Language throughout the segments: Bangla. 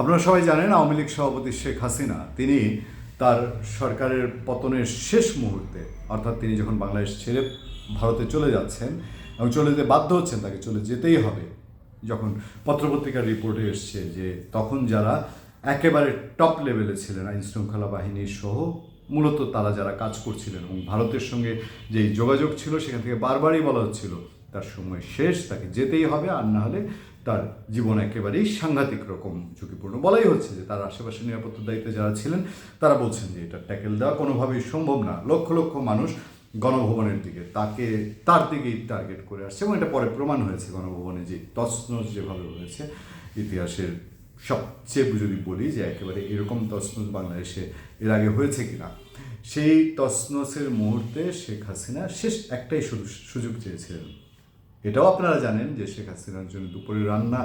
আপনারা সবাই জানেন, আওয়ামী লীগ সভাপতি শেখ হাসিনা, তিনি তার সরকারের পতনের শেষ মুহূর্তে, অর্থাৎ তিনি যখন বাংলাদেশ ছেড়ে ভারতে চলে যাচ্ছেন এবং চলে যেতে বাধ্য হচ্ছেন, তাকে চলে যেতেই হবে, যখন পত্রপত্রিকার রিপোর্টে এসছে যে তখন যারা একেবারে টপ লেভেলে ছিলেন, আইন শৃঙ্খলা বাহিনী সহ, মূলত তারা যারা কাজ করছিলেন এবং ভারতের সঙ্গে যে যোগাযোগ ছিল, সেখান থেকে বারবারই বলা হচ্ছিল, তার সময় শেষ, তাকে যেতেই হবে, আর না হলে তার জীবন একেবারেই সাংঘাতিক রকম ঝুঁকিপূর্ণ। বলাই হচ্ছে যে তার আশেপাশে নিরাপত্তার দায়িত্বে যারা ছিলেন, তারা বলছেন যে এটা ট্যাকেল দেওয়া কোনোভাবেই সম্ভব না। লক্ষ লক্ষ মানুষ গণভবনের দিকে তাকে, তার দিকেই টার্গেট করে আসছে এবং এটা পরে প্রমাণ হয়েছে গণভবনে যে তছনছ যেভাবে হয়েছে, ইতিহাসের সবচেয়ে যদি বলি যে একেবারে এরকম তছনছ বাংলাদেশে এর আগে হয়েছে কিনা, সেই তছনছের মুহূর্তে শেখ হাসিনা শেষ একটাই সুযোগ চেয়েছিলেন। এটাও আপনারা জানেন যে শেখ হাসিনার জন্য দুপুরে রান্না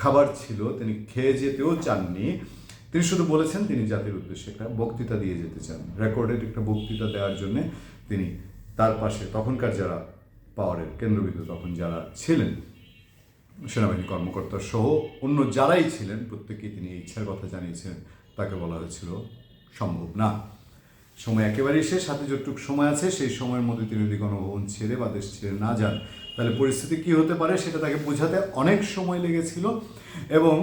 খাবার ছিল, তিনি খেয়ে যেতেও চাননি। তিনি শুধু বলেছেন তিনি জাতির উদ্দেশ্যে একটা বক্তৃতা দিয়ে যেতে চান। রেকর্ডেড একটা বক্তৃতা দেওয়ার জন্য তিনি তার পাশে তখনকার যারা পাওয়ারের কেন্দ্রবিন্দু তখন যারা ছিলেন, সেনাবাহিনী কর্মকর্তা সহ অন্য যারাই ছিলেন প্রত্যেকেই তিনি ইচ্ছার কথা জানিয়েছিলেন তাকে বলা হয়েছিল, সম্ভব না। সময় একেবারেই শেষ, হাতে যতটুকু সময় আছে সেই সময়ের মধ্যে তিনি যদি গণভবন ছেড়ে বা দেশ ছেড়ে না যান, তাহলে পরিস্থিতি কি হতে পারে সেটা তাকে বোঝাতে অনেক সময় লেগেছিল এবং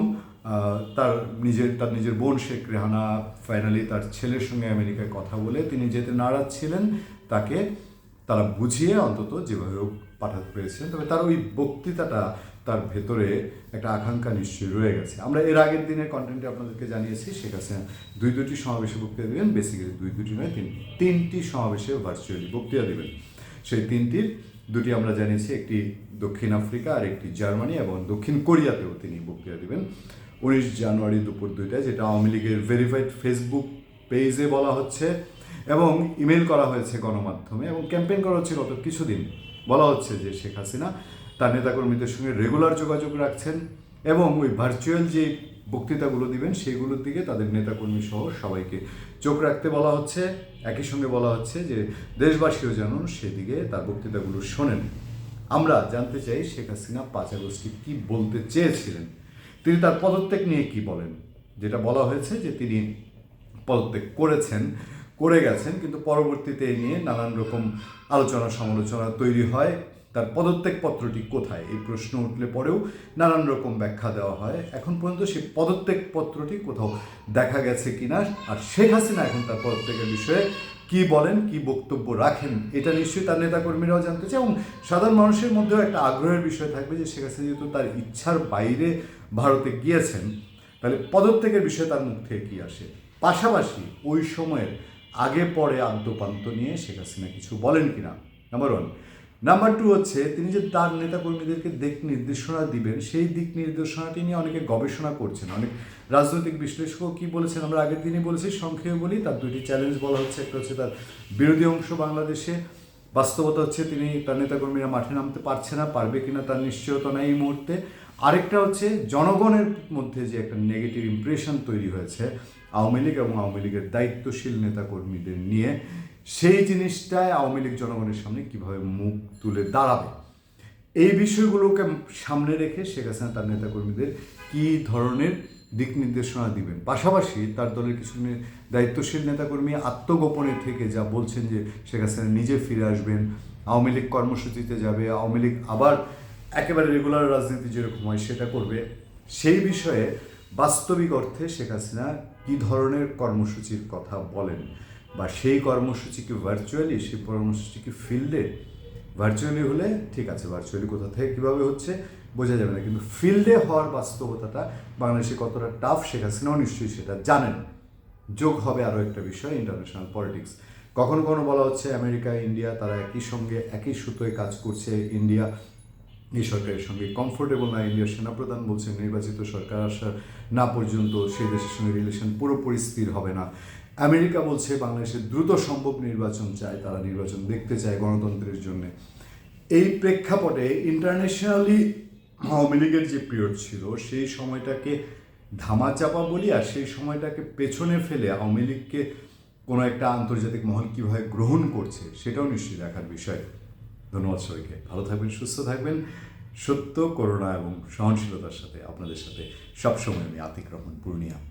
তার নিজের তার নিজের বোন শেখ রেহানা ফাইনালি তার ছেলের সঙ্গে আমেরিকায় কথা বলে তিনি যেতে নারাজ ছিলেন, তাকে তারা বুঝিয়ে অন্তত যেভাবে পাঠাতে পেরেছিলেন, তবে তার ওই বক্তৃতাটা তার ভেতরে একটা আকাঙ্ক্ষা নিশ্চয়ই রয়ে গেছে। আমরা এর আগের দিনের কন্টেন্টে আপনাদেরকে জানিয়েছি, শেখ হাসিনা দুই দুটি সমাবেশে বক্তৃতা দেবেন বেসিক্যালি দুই দুটি নয়, তিন, তিনটি সমাবেশে ভার্চুয়ালি বক্তৃতা দেবেন। সেই তিনটির দুটি আমরা জানিয়েছি, একটি দক্ষিণ আফ্রিকা আর একটি জার্মানি এবং দক্ষিণ কোরিয়াতেও তিনি বক্তৃতা দেবেন। উনিশ জানুয়ারি দুপুর দুইটায়, যেটা আওয়ামী লীগের ভেরিফাইড ফেসবুক পেজে বলা হচ্ছে, এবং ইমেল করা হয়েছে গণমাধ্যমে, এবং ক্যাম্পেইন করা হচ্ছে গত কিছুদিন। বলা হচ্ছে যে শেখ হাসিনা তার নেতাকর্মীদের সঙ্গে রেগুলার যোগাযোগ রাখছেন এবং ওই ভার্চুয়াল যে বক্তৃতাগুলো দিবেন, সেইগুলোর দিকে তাদের নেতাকর্মী সহ সবাইকে চোখ রাখতে বলা হচ্ছে। একই সঙ্গে বলা হচ্ছে যে দেশবাসীও যেন সেদিকে তার বক্তৃতাগুলো শোনেন। আমরা জানতে চাই শেখ হাসিনা পাঁচ আগস্টে কী বলতে চেয়েছিলেন? তিনি তার পদত্যাগ নিয়ে কি বলেন? যেটা বলা হয়েছে যে তিনি পদত্যাগ করেছেন। করে গেছেন, কিন্তু পরবর্তীতে নিয়ে নানান রকম আলোচনা সমালোচনা তৈরি হয়। তার পদত্যাগ পত্রটি কোথায়? এই প্রশ্ন উঠলে পরেও নানান রকম ব্যাখ্যা দেওয়া হয়। এখন পর্যন্ত সেই পদত্যাগ পত্রটি কোথাও দেখা গেছে কিনা? আর শেখ হাসিনা এখন তার পদত্যাগের বিষয়ে কি বলেন, কি বক্তব্য রাখেন, এটা নিশ্চয়ই তার নেতাকর্মীরাও জানতে চায় এবং সাধারণ মানুষের মধ্যেও একটা আগ্রহের বিষয় থাকবে যে শেখ হাসিনা যেহেতু তার ইচ্ছার বাইরে ভারতে গিয়েছেন, তাহলে পদত্যাগের বিষয়ে তার মুখ থেকে কী আসে? পাশাপাশি ওই সময়ের আগে পরে আদ্যপান্ত নিয়ে শেখ হাসিনা কিছু বলেন কিনা? নাম্বার ওয়ান নাম্বার টু হচ্ছে, তিনি যে তার নেতাকর্মীদেরকে দিক নির্দেশনা দিবেন, সেই দিক নির্দেশনাটি নিয়ে অনেকে গবেষণা করছেন। অনেক রাজনৈতিক বিশ্লেষকও কি বলেছেন? আমরা আগের দিনই বলেছি, সংক্ষেপে বলি, তার দুইটি চ্যালেঞ্জ বলা হচ্ছে। একটা হচ্ছে তার বিরোধী অংশ বাংলাদেশে। বাস্তবতা হচ্ছে, তিনি তার নেতাকর্মীরা মাঠে নামতে পারছে না, পারবে কিনা তার নিশ্চয়তা নেই এই মুহূর্তে। আরেকটা হচ্ছে, জনগণের মধ্যে যে একটা নেগেটিভ ইমপ্রেশন তৈরি হয়েছে আওয়ামী লীগ এবং আওয়ামী লীগের দায়িত্বশীল নেতাকর্মীদের নিয়ে সেই জিনিসটায় আওয়ামী লীগ জনগণের সামনে কীভাবে মুখ তুলে দাঁড়াবে? এই বিষয়গুলোকে সামনে রেখে শেখ হাসিনা তার নেতাকর্মীদের কী ধরনের দিক নির্দেশনা দিবেন? পাশাপাশি তার দলের কিছু দায়িত্বশীল নেতাকর্মী আত্মগোপনে থেকে যা বলছেন যে শেখ হাসিনা নিজে ফিরে আসবেন, আওয়ামী লীগ কর্মসূচিতে যাবে, আওয়ামী লীগ আবার একেবারে রেগুলার রাজনীতি যেরকম হয় সেটা করবে, সেই বিষয়ে বাস্তবিক অর্থে শেখ হাসিনা কী ধরনের কর্মসূচির কথা বলেন? বা সেই কর্মসূচি কি ভার্চুয়ালি সেই কর্মসূচি কি ফিল্ডে ভার্চুয়ালি হলে ঠিক আছে ভার্চুয়ালি কোথা থেকে কীভাবে হচ্ছে বোঝা যাবে না, কিন্তু ফিল্ডে হওয়ার বাস্তবতাটা বাংলাদেশে কতটা টাফ শেখ হাসিনাও নিশ্চয়ই সেটা জানেন। যোগ হবে আরও একটা বিষয় ইন্টারন্যাশনাল পলিটিক্স কখনো কখনো বলা হচ্ছে আমেরিকা, ইন্ডিয়া তারা একই সঙ্গে একই সুতোয় কাজ করছে, ইন্ডিয়া এই সরকারের সঙ্গে কমফোর্টেবল না ইন্ডিয়ার সেনাপ্রধান বলছেন নির্বাচিত সরকার আসার না পর্যন্ত সেই দেশের সঙ্গে রিলেশন পুরোপুরি স্থির হবে না। আমেরিকা বলছে বাংলাদেশে দ্রুত সম্ভব নির্বাচন চায়, তারা নির্বাচন দেখতে চায় গণতন্ত্রের জন্য। এই প্রেক্ষাপটে ইন্টারন্যাশনালি আওয়ামী লীগের যে পিরিয়ড ছিল, সেই সময়টাকে ধামাচাপা বলি আর সেই সময়টাকে পেছনে ফেলে আওয়ামী লীগকে কোনো একটা আন্তর্জাতিক মহল কীভাবে গ্রহণ করছে, সেটাও নিশ্চয়ই দেখার বিষয়। ধন্যবাদ সবাইকে। ভালো থাকবেন, সুস্থ থাকবেন। সত্য, করুণা এবং সহনশীলতার সাথে আপনাদের সাথে সবসময় আমি আতিক রহমান, পূর্ণিয়া।